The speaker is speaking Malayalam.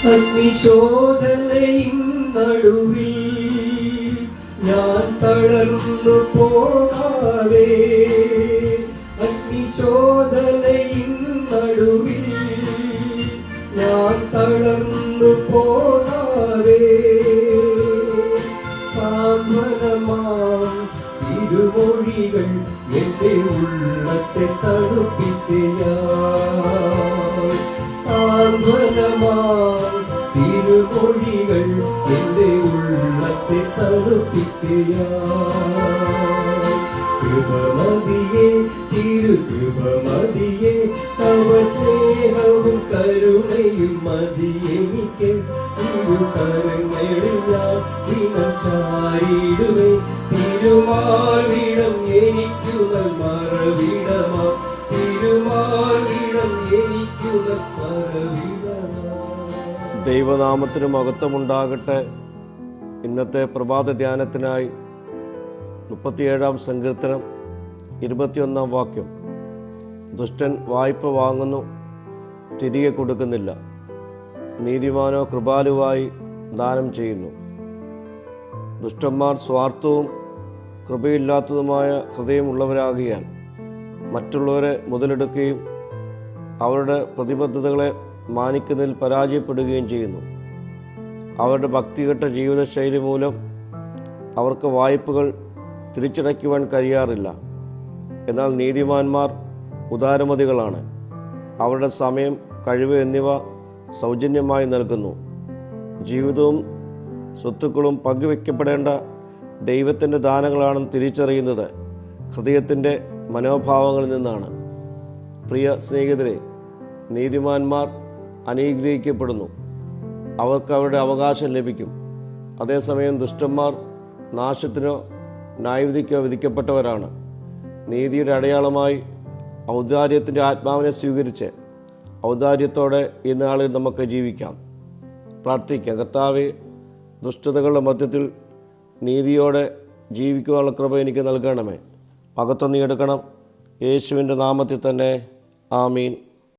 അഗ്നിശോധനയിൻ നടുവിൽ ഞാൻ തളർന്നു പോകാതെ അഗ്നിശോധനയിൻ നടുവിൽ ഞാൻ തളർന്നു പോകാതെ സാന്ത്വനമാം ഇരുമൊഴികൾ എന്റെ ഉള്ളത്തെ வசனமாய் திருமொழிகள் எந்த உள்ளத்தை தடுப்பிக்கையா கிருபமதியே திரு கிருபமதியே தவ ஸ்நேகமும் கருணையும் மதியே மிக்க திரு கருணையா தினச்சாயிடுவே திருமாலிடம் எரிக்குதல் மரவிடமா திருமாலிடம் எரிக்குதல் ദൈവനാമത്തിന് മഹത്വമുണ്ടാകട്ടെ. ഇന്നത്തെ പ്രഭാത ധ്യാനത്തിനായി മുപ്പത്തിയേഴാം സങ്കീർത്തനം ഇരുപത്തിയൊന്നാം വാക്യം. ദുഷ്ടൻ വായ്പ വാങ്ങുന്നു തിരികെ കൊടുക്കുന്നില്ല. നീതിമാനോ കൃപാലുവായി ദാനം ചെയ്യുന്നു. ദുഷ്ടന്മാർ സ്വാർത്ഥവും കൃപയില്ലാത്തതുമായ ഹൃദയമുള്ളവരാകിയാൽ മറ്റുള്ളവരെ മുതലെടുക്കുകയും അവരുടെ പ്രതിബദ്ധതകളെ മാനിക്കുന്നതിൽ പരാജയപ്പെടുകയും ചെയ്യുന്നു. അവരുടെ ഭക്തികെട്ട ജീവിതശൈലി മൂലം അവർക്ക് വായ്പകൾ തിരിച്ചടയ്ക്കുവാൻ കഴിയാറില്ല. എന്നാൽ നീതിമാന്മാർ ഉദാരമതികളാണ്. അവരുടെ സമയം കഴിവ് എന്നിവ സൗജന്യമായി നൽകുന്നു. ജീവിതവും സ്വത്തുക്കളും പങ്കുവെക്കപ്പെടേണ്ട ദൈവത്തിന്റെ ദാനങ്ങളാണെന്ന് തിരിച്ചറിയുന്നത് ഹൃദയത്തിന്റെ മനോഭാവങ്ങളിൽ നിന്നാണ്. പ്രിയ സ്നേഹിതരെ നീതിമാന്മാർ അനുഗ്രഹിക്കപ്പെടുന്നു. അവർക്ക് അവരുടെ അവകാശം ലഭിക്കും. അതേസമയം ദുഷ്ടന്മാർ നാശത്തിനോ ന്യായവിധിക്കോ വിധിക്കപ്പെട്ടവരാണ്. നീതിയുടെ അടയാളമായി ഔദാര്യത്തിന്റെ ആത്മാവിനെ സ്വീകരിച്ച് ഔദാര്യത്തോടെ ഈ നാളിൽ നമുക്ക് ജീവിക്കാം. പ്രാർത്ഥിക്കുക കർത്താവെ ദുഷ്ടതകളുടെ മധ്യത്തിൽ നീതിയോടെ ജീവിക്കുവാനുള്ള കൃപ എനിക്ക് നൽകണമേ. മകത്വം നീ എടുക്കണം. യേശുവിന്റെ നാമത്തിൽ തന്നെ. ആമീൻ.